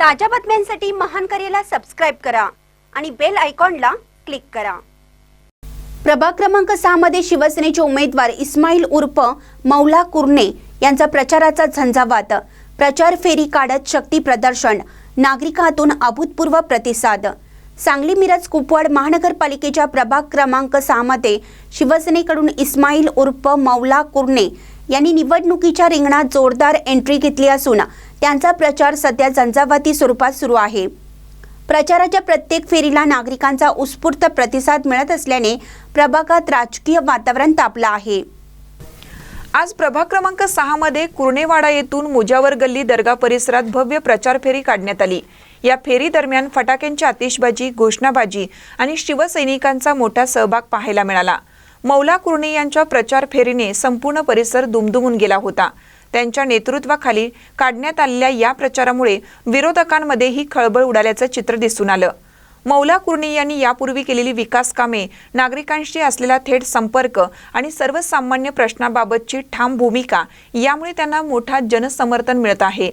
ताज्या बातम्यांसाठी महान करेला सबस्क्राईब करा आणि बेल आयकॉनला क्लिक करा. प्रभाग क्रमांक सहा मध्ये शिवसेनेचे उमेदवार इस्माईल उर्फ मौला कुर्ने यांचा प्रचाराचा झंझावात. प्रचार फेरी काढत शक्ती प्रदर्शन नागरिकातून अभूतपूर्व प्रतिसाद. सांगली मिरज कुपवाड महानगरपालिकेच्या प्रभाग क्रमांक सहा मध्ये शिवसेनेकडून इस्माईल उर्फ मौला कुर्णे यांनी निवडणुकीच्या रिंगणात जोरदार एंट्री घेतली असून त्यांचा प्रचार सध्या झंझावाती स्वरूपात सुरू आहे. प्रचाराच्या प्रत्येक फेरीला नागरिकांचा उत्स्फूर्त प्रतिसाद मिळत असल्याने प्रभागात राजकीय वातावरण तापलं आहे. आज प्रभाग क्रमांक सहा मध्ये कुर्णेवाडा येथून मुजावर गल्ली दर्गा परिसरात भव्य प्रचार फेरी काढण्यात आली. या फेरी दरम्यान फटाक्यांची आतिषबाजी घोषणाबाजी आणि शिवसैनिकांचा मोठा सहभाग पाहायला मिळाला. मौला कुर्णे यांच्या प्रचार फेरीने संपूर्ण परिसर दुमदुमून गेला होता. त्यांच्या नेतृत्वाखाली काढण्यात आलेल्या या प्रचारामुळे विरोधकांमध्येही खळबळ उडाल्याचं चित्र दिसून आलं. मौला कुर्णी यांनी यापूर्वी केलेली विकास कामे नागरिकांशी असलेला थेट संपर्क आणि सर्वसामान्य प्रश्नाबाबतची ठाम भूमिका यामुळे त्यांना मोठा जनसमर्थन मिळत आहे.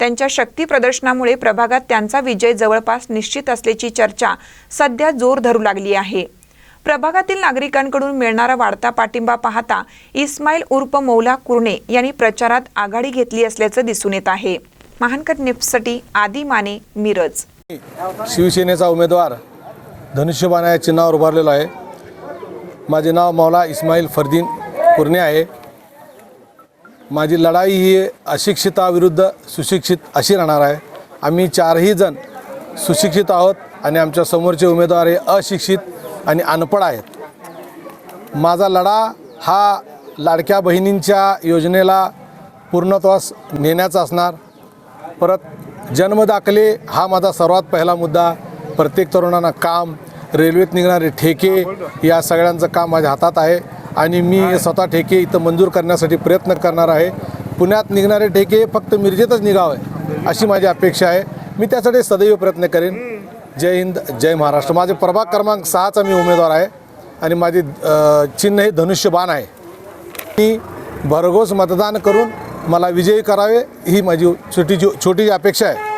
त्यांच्या शक्ती प्रदर्शनामुळे प्रभागात त्यांचा विजय जवळपास निश्चित असल्याची चर्चा सध्या जोर धरू लागली आहे. प्रभागातील नागरिकांकडून मिळणारा वाढता पाठिंबा पाहता इस्माईल उर्फ मौला कुर्णे यांनी प्रचारात आघाडी घेतली असल्याचं दिसून येत आहे. महानकट निप्ससाठी आदी माने मिरज. शिवसेनेचा उमेदवार धनुष्यबाना या चिन्हावर उभारलेलो आहे. माझे नाव मौला इस्माईल फरदीन कुर्णे आहे. माझी लढाई ही अशिक्षिताविरुद्ध सुशिक्षित अशी राहणार आहे. आम्ही चारही जण सुशिक्षित आहोत आणि आमच्या समोरचे उमेदवार हे अशिक्षित आणि अनपढ आहेत. माझा लढा हा लाडक्या बहिणींच्या योजनेला पूर्णत्वास नेण्याचा असणार. परत जन्मदाखले हा माझा सर्वात पहिला मुद्दा. प्रत्येक तरुणांना काम रेल्वेत निघणारे ठेके या सगळ्यांचं काम माझ्या हातात आहे. आणि मी स्वतः ठेके इथं मंजूर करण्यासाठी प्रयत्न करणार आहे. पुण्यात निघणारे ठेके फक्त मिरजेतच निघावे अशी माझी अपेक्षा आहे. मी त्यासाठी सदैव प्रयत्न करेन. जय हिंद जय महाराष्ट्र. माझे प्रभाग क्रमांक सहाचा मी उमेदवार आहे आणि माझे चिन्ह हे धनुष्यबाण आहे. मी भरघोस मतदान करून मला विजयी करावे ही माझी छोटी छोटी अपेक्षा आहे.